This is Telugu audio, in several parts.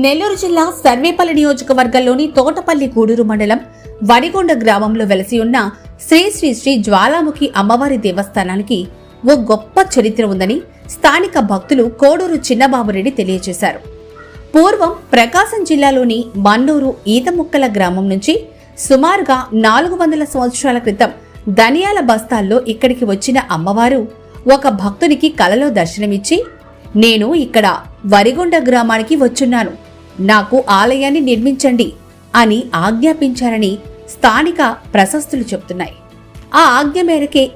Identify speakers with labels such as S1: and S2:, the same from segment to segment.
S1: నెల్లూరు జిల్లా సర్వేపల్లి నియోజకవర్గంలోని తోటపల్లి గూడూరు మండలం వడిగొండ గ్రామంలో వెలసి ఉన్న శ్రీ శ్రీ శ్రీ జ్వాలాముఖి అమ్మవారి దేవస్థానానికి ఓ గొప్ప చరిత్ర ఉందని స్థానిక భక్తులు కోడూరు చిన్నబాబురెడ్డి తెలియజేశారు. పూర్వం ప్రకాశం జిల్లాలోని మన్నూరు ఈతముక్కల గ్రామం నుంచి సుమారుగా నాలుగు వందల సంవత్సరాల క్రితం ధనియాల బస్తాల్లో ఇక్కడికి వచ్చిన అమ్మవారు ఒక భక్తునికి కలలో దర్శనమిచ్చి నేను ఇక్కడ వరిగొండ గ్రామానికి వచ్చున్నాను. నాకు ఆలయాన్ని నిర్మించండి అని ఆజ్ఞాపించారని స్థానిక ప్రశస్తులు చెబుతున్నాయి ఆ ఆజ్ఞ మేరకే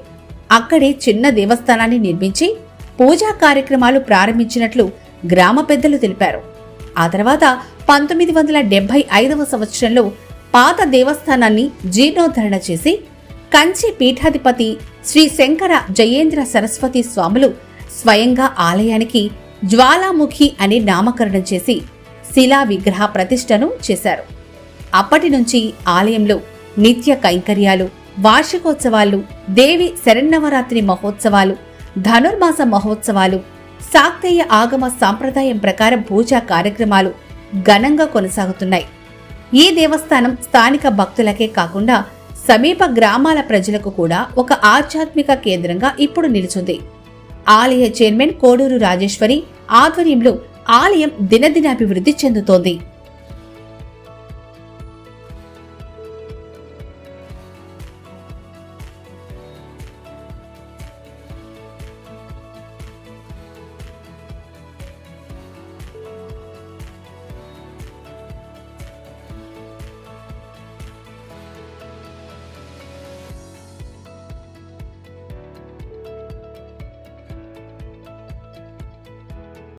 S1: అక్కడే చిన్న దేవస్థానాన్ని నిర్మించి పూజా కార్యక్రమాలు ప్రారంభించినట్లు గ్రామ పెద్దలు తెలిపారు. ఆ తర్వాత పంతొమ్మిది వందల డెబ్బై ఐదవ సంవత్సరంలో పాత దేవస్థానాన్ని జీర్ణోద్ధరణ చేసి కంచి పీఠాధిపతి శ్రీ శంకర జయేంద్ర సరస్వతి స్వాములు స్వయంగా ఆలయానికి జ్వాలాముఖి అని నామకరణం చేసి శిలా విగ్రహ ప్రతిష్టను చేశారు. అప్పటి నుంచి ఆలయంలో నిత్య కైంకర్యాలు వార్షికోత్సవాలు దేవి శరన్నవరాత్రి మహోత్సవాలు ధనుర్మాస మహోత్సవాలు సాక్తేయ ఆగమ సాంప్రదాయం ప్రకారం పూజా కార్యక్రమాలు ఘనంగా కొనసాగుతున్నాయి. ఈ దేవస్థానం స్థానిక భక్తులకే కాకుండా సమీప గ్రామాల ప్రజలకు కూడా ఒక ఆధ్యాత్మిక కేంద్రంగా ఇప్పుడు నిలుచుంది. ఆలయ చైర్మన్ కోడూరు రాజేశ్వరి ఆధ్వర్యంలో ఆలయం దినదినాభివృద్ధి చెందుతోంది.